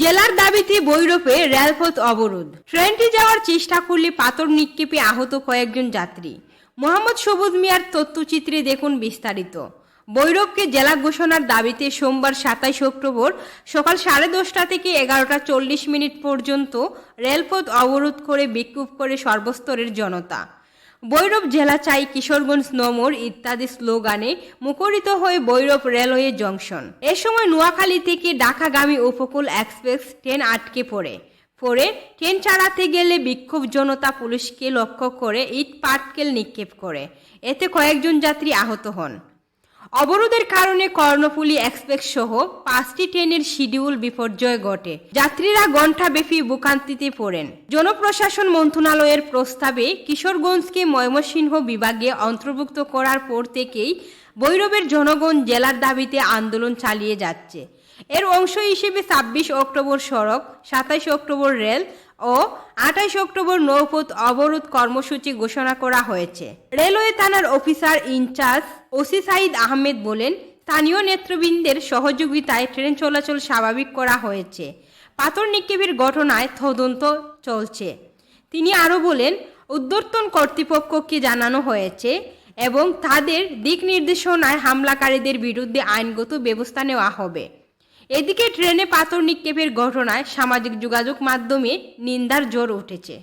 জেলার দাবিতে বৈরপে রেলপথ অবরোধ। ট্রেনটি যাওয়ার চেষ্টা করলে পাথর নিক্ষেপে আহত কয়েকজন যাত্রী। মোহাম্মদ সবুজ মিয়ার তথ্যচিত্রে দেখুন বিস্তারিত। বৈরবকে জেলা ঘোষণার দাবিতে সোমবার সাতাইশ অক্টোবর সকাল সাড়ে দশটা থেকে এগারোটা চল্লিশ মিনিট পর্যন্ত রেলপথ অবরোধ করে বিক্ষোভ করে সর্বস্তরের জনতা। বৈরব জেলা চাই কিশোরগঞ্জ নমর ইত্যাদি স্লোগানে মুখরিত হয়ে বৈরব রেলওয়ে জংশন। এ সময় নোয়াখালী থেকে ঢাকাগামী উপকূল এক্সপ্রেস ট্রেন আটকে পড়ে। পরে ট্রেন চালাতে গেলে বিক্ষোভ জনতা পুলিশকে লক্ষ্য করে ইট পাটকেল নিক্ষেপ করে। এতে কয়েকজন যাত্রী আহত হন। অবরোধের কারণে কর্ণফুলী এক্সপ্রেস সহ পাঁচটি ট্রেনের শিডিউল বিপর্যয় ঘটে। যাত্রীরা ঘণ্টাব্যাপী ভোগান্তিতে পড়েন। জনপ্রশাসন মন্ত্রণালয়ের প্রস্তাবে কিশোরগঞ্জকে ময়মনসিংহ বিভাগে অন্তর্ভুক্ত করার পর থেকেই বৈরবের জনগণ জেলার দাবিতে আন্দোলন চালিয়ে যাচ্ছে। এর অংশ হিসেবে ছাব্বিশ অক্টোবর সড়ক, সাতাইশ অক্টোবর রেল ও আঠাইশ অক্টোবর নৌপথ অবরোধ কর্মসূচি ঘোষণা করা হয়েছে। রেলওয়ে থানার officer in charge OC Saeed Ahmed বলেন, স্থানীয় নেতৃবৃন্দের সহযোগিতায় ট্রেন চলাচল স্বাভাবিক করা হয়েছে। পাথর নিক্ষেপের ঘটনায় তদন্ত চলছে। তিনি আরও বলেন উদ্বর্তন কর্তৃপক্ষকে জানানো হয়েছে এবং তাদের দিক নির্দেশনায় হামলাকারীদের বিরুদ্ধে আইনগত ব্যবস্থা নেওয়া হবে। এদিকে ট্রেনে পাথর নিক্ষেপের ঘটনায় সামাজিক যোগাযোগ মাধ্যমে নিন্দার জোর উঠেছে।